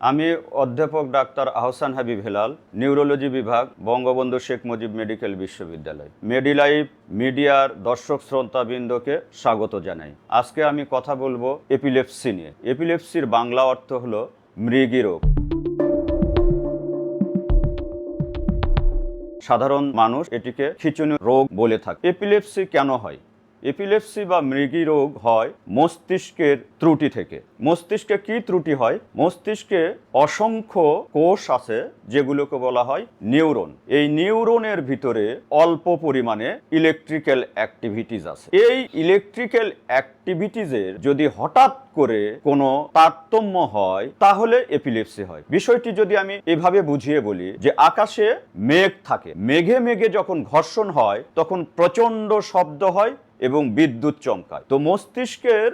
আমি অধ্যাপক doctor Ahsan Habib Helal, neurology বিভাগ, বঙ্গবন্ধু শেখ মুজিব মেডিকেল বিশ্ববিদ্যালয়। মেডিলাইফ মিডিয়ার দর্শক শ্রোতাবৃন্দকে স্বাগত জানাই। আজকে আমি কথা বলব এপিলেপসি নিয়ে। এপিলেপসির বাংলা অর্থ হলো মৃগী রোগ। সাধারণ মানুষ এটিকে খিচুনি রোগ বলে থাকে। এপিলেপসি কেন হয়? এপিলেপসি বা মৃগী রোগ হয় মস্তিষ্কের ত্রুটি থেকে। মস্তিষ্কে কি ত্রুটি হয়? মস্তিষ্কে অসংখ্য কোষ আছে যেগুলোকে বলা হয় নিউরন। এই নিউরনের ভিতরে অল্প পরিমাণে ইলেকট্রিক্যাল অ্যাক্টিভিটিস আছে। এই ইলেকট্রিক্যাল অ্যাক্টিভিটিসের যদি হঠাৎ করে কোনো তারতম্য হয়, তাহলে এপিলেপসি হয়। বিষয়টি যদি আমি এভাবে বুঝিয়ে বলি যে আকাশে মেঘ থাকে। মেঘে মেঘে যখন ঘর্ষণ হয়, তখন প্রচণ্ড শব্দ হয় এবং বিদ্যুৎ চমকায়। তো মস্তিষ্কের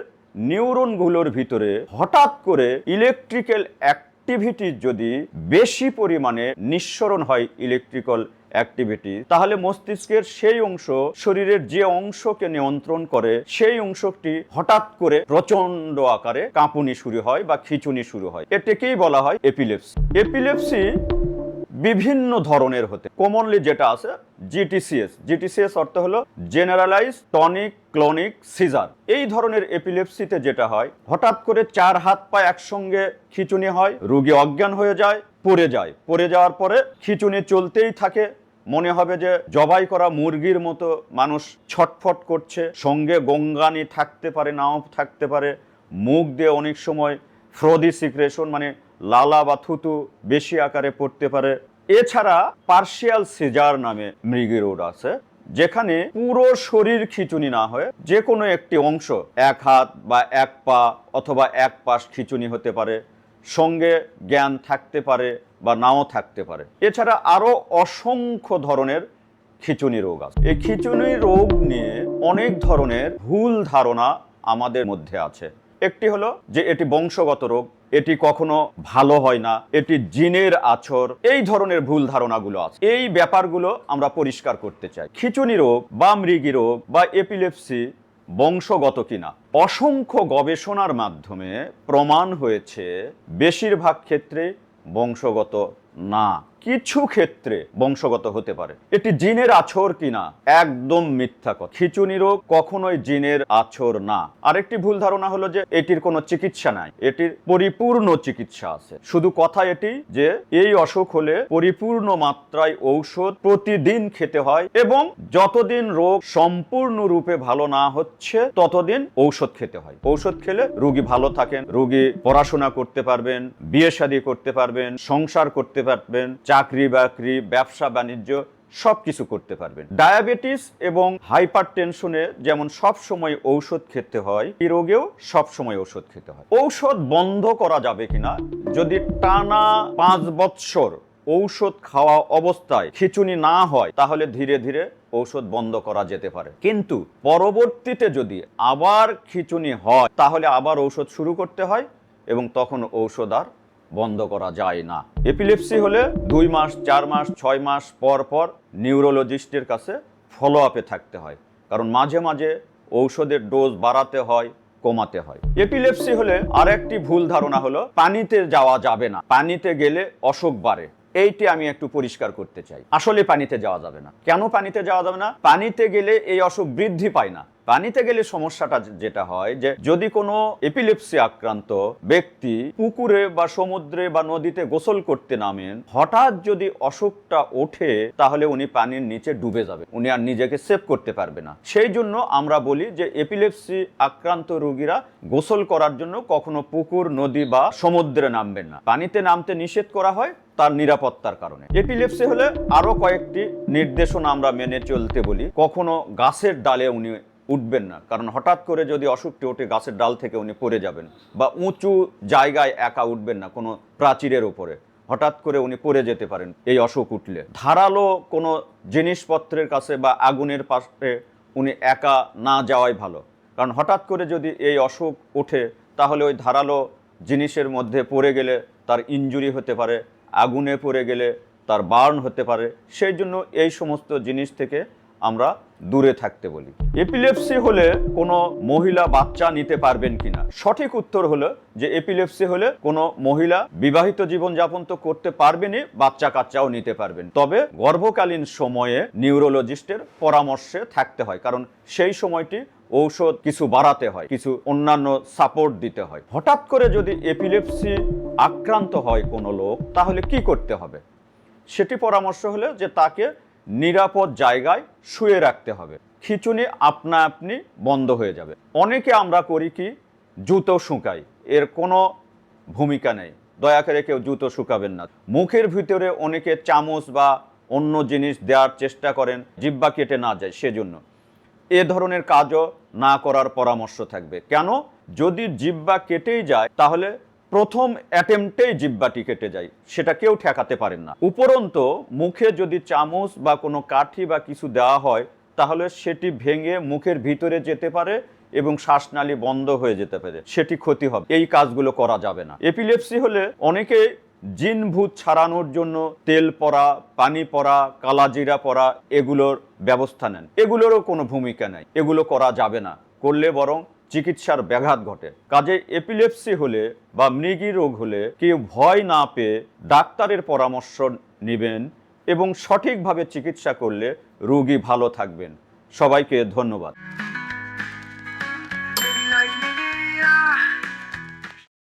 নিউরনগুলোর ভিতরে হঠাৎ করে ইলেকট্রিক্যাল অ্যাক্টিভিটি যদি বেশি পরিমাণে নিঃসরণ হয় ইলেকট্রিক্যাল অ্যাক্টিভিটি তাহলে মস্তিষ্কের সেই অংশ শরীরের যে অংশকে নিয়ন্ত্রণ করে, সেই অংশটি হঠাৎ করে প্রচণ্ড আকারে কাঁপুনি শুরু হয় বা খিচুনি শুরু হয়। এটাকেই বলা হয় এপিলেপসি এপিলেপসি বিভিন্ন ধরনের হতে। কমনলি যেটা আছে জিটিসিএস জিটিসিএস অর্থ হলো জেনারেলাইজ টনিক ক্লনিক সিজার এই ধরনের এপিলেপসিতে যেটা হয়, হঠাৎ করে চার হাত পা একসঙ্গে খিচুনি হয়, রোগী অজ্ঞান হয়ে যায়, পড়ে যায়। পড়ে যাওয়ার পরে খিচুনি চলতেই থাকে। মনে হবে যে জবাই করা মুরগির মতো মানুষ ছটফট করছে, সঙ্গে গঙ্গানি থাকতে পারে, নাও থাকতে পারে, মুখ দিয়ে অনেক সময় ফ্রোদি সিক্রেশন মানে লালা বা থুতু বেশি আকারে পড়তে পারে। এছাড়া পার্শিয়াল সিজার নামে মৃগী রোগ আছে, যেখানে পুরো শরীর খিচুনি না হয়ে যে কোনো একটি অংশ এক হাত বা এক পা অথবা এক পাশ খিচুনি হতে পারে, সঙ্গে জ্ঞান থাকতে পারে বা নাও থাকতে পারে। এছাড়া আরও অসংখ্য ধরনের খিচুনি রোগ আছে। এই খিচুনি রোগ নিয়ে অনেক ধরনের ভুল ধারণা আমাদের মধ্যে আছে। একটি হলো যে এটি বংশগত রোগ, এটি কখনো ভালো হয় না, এটি জিনের আছর, এই ধরনের ভুল ধারণাগুলো আছে। এই ব্যাপারগুলো আমরা পরিষ্কার করতে চাই। খিচুনি রোগ বা মৃগী রোগ বা এপিলেপসি বংশগত কিনা? অসংখ্য গবেষণার মাধ্যমে প্রমাণ হয়েছে, বেশিরভাগ ক্ষেত্রে বংশগত না, কিছু ক্ষেত্রে বংশগত হতে পারে। এটি জিনের আছর কিনা, একদম মিথ্যা কথা। খিচুনি রোগ কখনোই জিনের আছর না। আরেকটি ভুল ধারণা হলো যে এটির কোনো চিকিৎসা নাই। এটির পরিপূর্ণ চিকিৎসা আছে। শুধু কথা এটি যে, এই অসুখ হলে পরিপূর্ণ মাত্রায় ঔষধ প্রতিদিন খেতে হয় এবং যতদিন রোগ সম্পূর্ণরূপে ভালো না হচ্ছে, ততদিন ঔষধ খেতে হয়। ঔষধ খেলে রোগী ভালো থাকেন, রুগী পড়াশোনা করতে পারবেন, বিয়ে শাদী করতে পারবেন, সংসার করতে পারবেন, চাকরি বাকরি, ব্যবসা বাণিজ্য সব কিছু করতে পারবেন। ডায়াবেটিস এবং হাইপার টেনশনে যেমন সব সময় ঔষধ খেতে হয়, এই রোগেও সব সময় ঔষধ খেতে হয়। ঔষধ বন্ধ করা যাবে কিনা? যদি টানা পাঁচ বৎসর ঔষধ খাওয়া অবস্থায় খিচুনি না হয়, তাহলে ধীরে ধীরে ঔষধ বন্ধ করা যেতে পারে। কিন্তু পরবর্তীতে যদি আবার খিচুনি হয়, তাহলে আবার ঔষধ শুরু করতে হয় এবং তখন ঔষধ আর বন্ধ করা যায় না। এপিলেপসি হলে দুই মাস, চার মাস, ছয় মাস পর পর নিউরোলজিস্টের কাছে ফলো আপে থাকতে হয়। কারণ মাঝে মাঝে ঔষধের ডোজ বাড়াতে হয়, কমাতে হয়। এপিলেপসি হলে আর একটি ভুল ধারণা হলো, পানিতে যাওয়া যাবে না। পানিতে গেলে অসুখ বাড়ে। এইটি আমি একটু পরিষ্কার করতে চাই। আসলে পানিতে যাওয়া যাবে না। কেন পানিতে যাওয়া যাবে না? পানিতে গেলে এই অসুখ বৃদ্ধি পায় না। পানিতে গেলে সমস্যাটা যেটা হয় যে যদি কোনো এপিলেপসি আক্রান্ত ব্যক্তি পুকুরে বা সমুদ্রে বা নদীতে গোসল করতে নামেন, হঠাৎ যদি অসুখটা ওঠে, তাহলে উনি পানির নিচে ডুবে যাবে। উনি আর নিজেকে সেভ করতে পারবে না। সেই জন্য আমরা বলি যে এপিলেপসি আক্রান্ত রোগীরা গোসল করার জন্য কখনো পুকুর, নদী বা সমুদ্রে নামবেন না। পানিতে নামতে নিষেধ করা হয় তার নিরাপত্তার কারণে। এপিলেপসি হলে আরও কয়েকটি নির্দেশনা আমরা মেনে চলতে বলি। কখনো গাছের ডালে উনি উঠবেন না। কারণ হঠাৎ করে যদি অসুখটি ওঠে গাছের ডাল থেকে উনি পড়ে যাবেন বা উঁচু জায়গায় একা উঠবেন না কোনো প্রাচীরের ওপরে হঠাৎ করে উনি পড়ে যেতে পারেন এই অসুখ উঠলে। ধারালো কোনো জিনিসপত্রের কাছে বা আগুনের পাশে উনি একা না যাওয়াই ভালো। কারণ হঠাৎ করে যদি এই অসুখ ওঠে, তাহলে ওই ধারালো জিনিসের মধ্যে পড়ে গেলে তার ইনজুরি হতে পারে, আগুনে পড়ে গেলে তার বার্ন হতে পারে। সেই জন্য এই সমস্ত জিনিস থেকে আমরা দূরে থাকতে বলি। এপিলেপসি হলে কোনো মহিলা বাচ্চা নিতে পারবেন কিনা? সঠিক উত্তর হলো যে এপিলেপসি হলে কোনো মহিলা বিবাহিত জীবন যাপন তো করতে পারবেনই, বাচ্চা কাচ্চাও নিতে পারবেন। তবে গর্ভকালীন সময়ে নিউরোলজিস্টের পরামর্শে থাকতে হয়, কারণ সেই সময়টি ঔষধ কিছু বাড়াতে হয়, কিছু অন্যান্য সাপোর্ট দিতে হয়। হঠাৎ করে যদি এপিলেপসি আক্রান্ত হয় কোনো লোক, তাহলে কি করতে হবে? সেটি পরামর্শ হলো যে তাকে নিরাপদ জায়গায় শুয়ে রাখতে হবে। খিচুনি আপনা আপনি বন্ধ হয়ে যাবে। অনেকে আমরা করি কি, জুতো শুকাই। এর কোনো ভূমিকা নেই। দয়া করে কেউ জুতো শুকাবেন না। মুখের ভিতরে অনেকে চামচ বা অন্য জিনিস দেওয়ার চেষ্টা করেন জিব্বা কেটে না যায় সেজন্য। এ ধরনের কাজও না করার পরামর্শ থাকবে। কেন? যদি জিব্বা কেটেই যায়, তাহলে প্রথম অ্যাটেম্পটেই জিব্বাটি কেটে যায়, সেটা কেউ ঠেকাতে পারেন না। উপরন্ত, মুখে যদি চামচ বা কোনো কাঠি বা কিছু দেওয়া হয়, তাহলে সেটি ভেঙে মুখের ভিতরে যেতে পারে এবং শ্বাসনালী বন্ধ হয়ে যেতে পারে। সেটি ক্ষতি হবে। এই কাজগুলো করা যাবে না। এপিলেপসি হলে অনেকে জিন ভূত ছাড়ানোর জন্য তেল পরা, পানি পরা, কালাজিরা পরা এগুলোর ব্যবস্থা নেন। এগুলোরও কোনো ভূমিকা নেই। এগুলো করা যাবে না। করলে বরং চিকিৎসার ব্যাঘাত ঘটে। কাজে এপিলেপসি হলে বা মৃগী রোগ হলে কেউ ভয় না পেয়ে ডাক্তারের পরামর্শ নেবেন এবং সঠিকভাবে চিকিৎসা করলে রোগী ভালো থাকবেন। সবাইকে ধন্যবাদ।